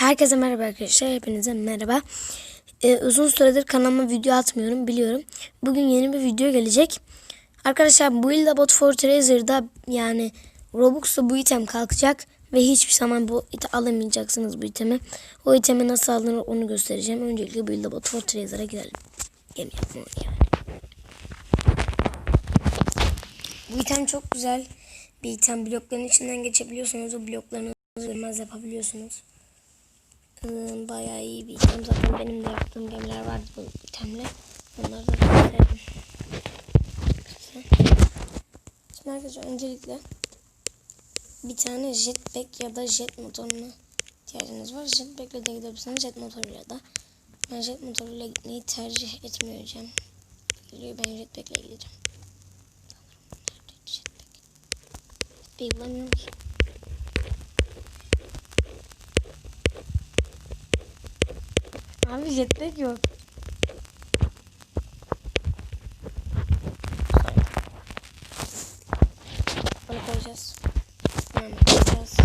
Herkese merhaba arkadaşlar. Hepinize merhaba. Ee, uzun süredir kanalıma video atmıyorum biliyorum. Bugün yeni bir video gelecek. Arkadaşlar bu yılda Bot Fortrazer'da yani Robux'ta bu item kalkacak. Ve hiçbir zaman bu ite alamayacaksınız bu itemi. O itemi nasıl alınır onu göstereceğim. Öncelikle bu yılda Bot Fortrazer'a girelim. Gelin yapma yani. Bu item çok güzel bir item. Blokların içinden geçebiliyorsunuz. O bloklarınızı görmez yapabiliyorsunuz. Ee, bayağı iyi bir item. Zaten benim de yaptığım gemiler vardı bu itemle. Onları da göstereyim. Şimdi arkadaşlar öncelikle bir tane jetpack ya da jet motoruna ihtiyacınız var. Jetpack ile de gidebilirsiniz. Jet motoruyla da. Ben jet motoruyla gitmeyi tercih etmeyeceğim. Ben jetpack ile gideceğim. Jetpack? Bulamıyorum. Abi jetpack yok. Bunu koyacağız. Bunu koyacağız.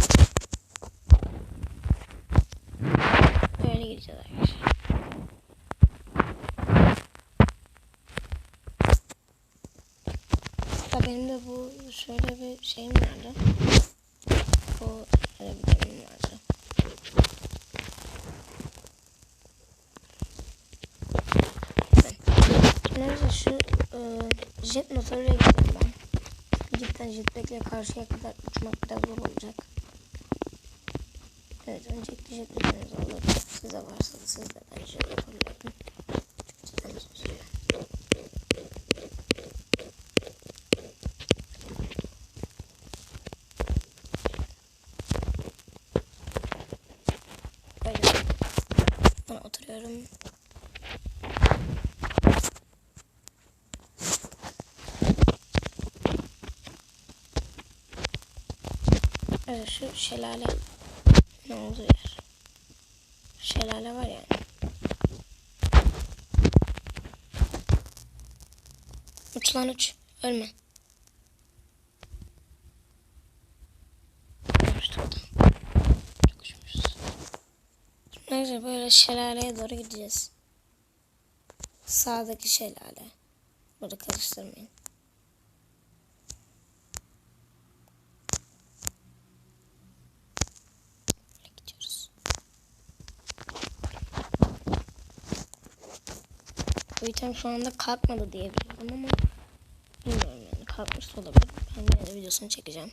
Böyle gideceğiz arkadaşlar. Hatta benim de bu şöyle bir şeyim vardı. Bu şöyle bir gemim vardı. Neyse şu e, jet motoruyla gidelim ben. Cidden jetpack'le karşıya kadar uçmak biraz zor olacak. Evet öncelikle jet motorunuzu alalım. Size varsa siz de bence yapabilirim. Sürüyor. Böyle. Buna oturuyorum. Evet şu şelale ne olduğu yer. Şelale var yani. Uç lan uç. Ölme. Neyse böyle şelaleye doğru gideceğiz. Sağdaki şelale. Burada karıştırmayın. Böyle gidiyoruz. İtem şu anda kalkmadı diye biliyorum ama bilmiyorum yani kalkmış olabilir. Ben yine de videosunu çekeceğim.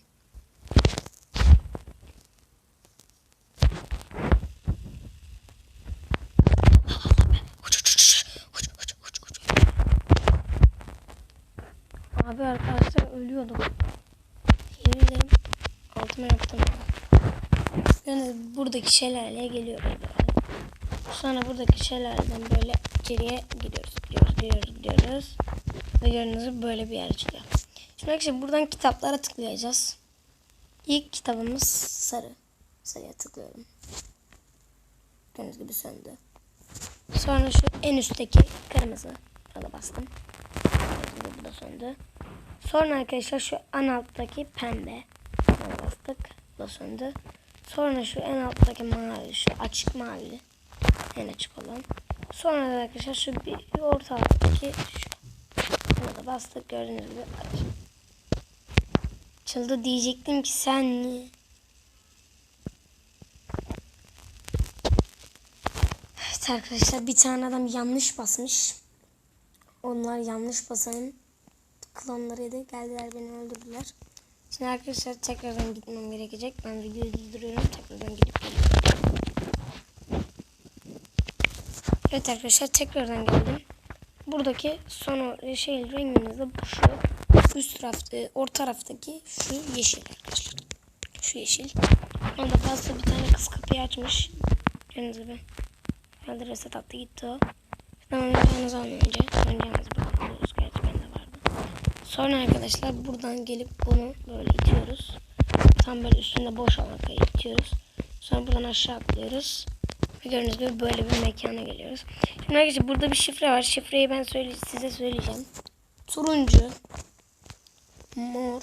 Abi arkadaşlar ölüyordum. Yemin altıma yaptım. Yani buradaki şelaleye geliyoruz böyle. Sonra buradaki şelaleden böyle geriye gidiyoruz, gidiyoruz, gidiyoruz. Ve gördüğünüz gibi böyle bir yer açılıyor. Şimdi arkadaşlar buradan kitaplara tıklayacağız. İlk kitabımız sarı. Sarıya tıklıyorum. Gördüğünüz gibi söndü. Sonra şu en üstteki kırmızı. Ona bastım. Gibi bu da söndü. Sonra arkadaşlar şu en alttaki pembe. Ona bastık. Bu da söndü. Sonra şu en alttaki mavi, şu açık mavi. En açık olan. Sonra da arkadaşlar şu bir ortadaki şu. Buna da bastık gördüğünüz gibi aç. Açıldı diyecektim ki sen niye? Evet arkadaşlar bir tane adam yanlış basmış. Onlar yanlış basanın klonlarıydı. Geldiler beni öldürdüler. Şimdi arkadaşlar tekrardan gitmem gerekecek. Ben videoyu durduruyorum. Tekrardan gidip geliyorum. Evet arkadaşlar tekrardan geldim. Buradaki son o şey rengimiz de bu şu. Üst tarafta, orta taraftaki şu yeşil arkadaşlar. Şu yeşil. Onda fazla bir tane kız kapıyı açmış. Gördüğünüz gibi. Herhalde reset attı gitti o. Tamam oyuncağınızı alın önce. Oyuncağınızı bırakıyoruz. Gerçi bende vardı. Sonra arkadaşlar buradan gelip bunu böyle itiyoruz. Tam böyle üstünde boş olan kayı itiyoruz. Sonra buradan aşağı atlıyoruz. Gördüğünüz gibi böyle bir mekana geliyoruz. Şimdi arkadaşlar burada bir şifre var. Şifreyi ben söyle size söyleyeceğim. Turuncu. Mor.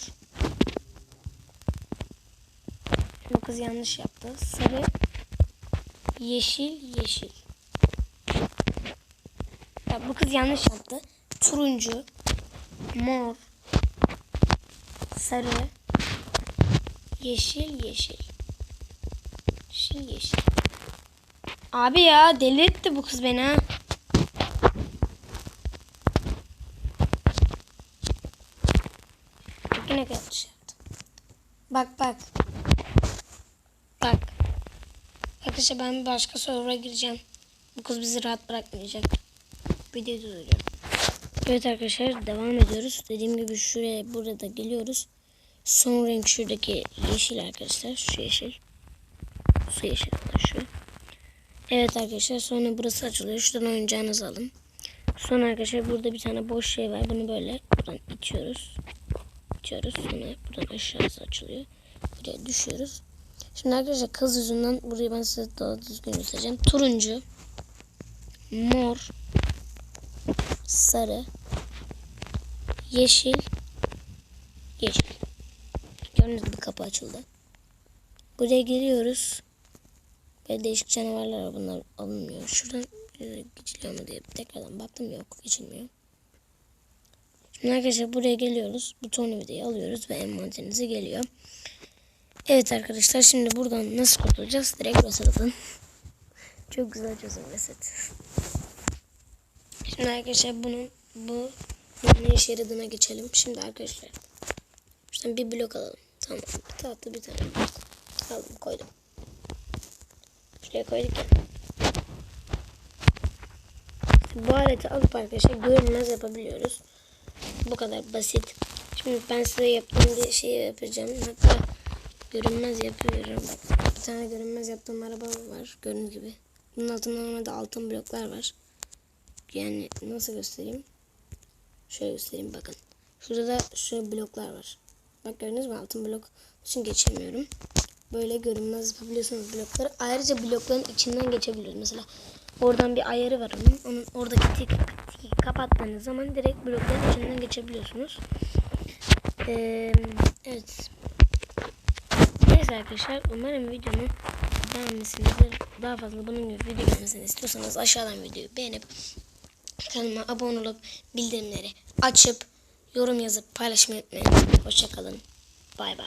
Bu kız yanlış yaptı. Sarı. yeşil, yeşil. Ya bu kız yanlış yaptı. Turuncu, mor, sarı, yeşil, yeşil. Yeşil, yeşil. Abi ya deli etti bu kız beni yine yanlış yaptı. Bak bak. Bak. Arkadaşlar ben bir başka server'a gireceğim. Bu kız bizi rahat bırakmayacak. Videoyu durduruyorum. Evet arkadaşlar devam ediyoruz. Dediğim gibi şuraya burada geliyoruz. Son renk şuradaki yeşil arkadaşlar. Şu yeşil. Su yeşil şu. Evet arkadaşlar sonra burası açılıyor. Şuradan oyuncağınızı alın. Sonra arkadaşlar burada bir tane boş şey var. Bunu böyle buradan itiyoruz. İtiyoruz. Sonra buradan aşağısı açılıyor. Buraya düşüyoruz. Şimdi arkadaşlar kız yüzünden burayı ben size daha düzgün göstereceğim. Turuncu, mor, sarı, yeşil, yeşil. Gördüğünüz gibi kapı açıldı. Buraya geliyoruz. Böyle değişik canavarlar var. Bunlar alınmıyor. Şuradan e, geçiliyor mu diye tekrardan baktım. Yok geçilmiyor. Şimdi arkadaşlar buraya geliyoruz. Bu tornavidayı alıyoruz ve envanterinize geliyor. Evet arkadaşlar şimdi buradan nasıl kurtulacağız? Direkt basalım. Çok güzel çözüm reset. Şimdi arkadaşlar bunun bu ne işe yaradığına geçelim. Şimdi arkadaşlar şuradan bir blok alalım. Tamam. Bir tahta bir tane. Aldım koydum. Şuraya koyduk. Bu aleti alıp arkadaşlar görünmez yapabiliyoruz. Bu kadar basit. Şimdi ben size yaptığım bir şey yapacağım. Hatta görünmez yapıyorum. Bir tane görünmez yaptığım araba var. Gördüğünüz gibi. Bunun altında normalde altın bloklar var. Yani nasıl göstereyim? Şöyle göstereyim bakın. Şurada da şöyle bloklar var. Bak gördünüz mü altın blok için geçemiyorum. Böyle görünmez yapabiliyorsunuz blokları. Ayrıca blokların içinden geçebiliyoruz. Mesela oradan bir ayarı var onun. Onun oradaki tik, tiki kapattığınız zaman direkt blokların içinden geçebiliyorsunuz. Ee, evet. Neyse arkadaşlar umarım videomu beğenmişsinizdir. Daha fazla bunun gibi video gelmesini istiyorsanız aşağıdan videoyu beğenip kanalıma abone olup bildirimleri açıp yorum yazıp paylaşmayı unutmayın. Hoşçakalın. Bay bay.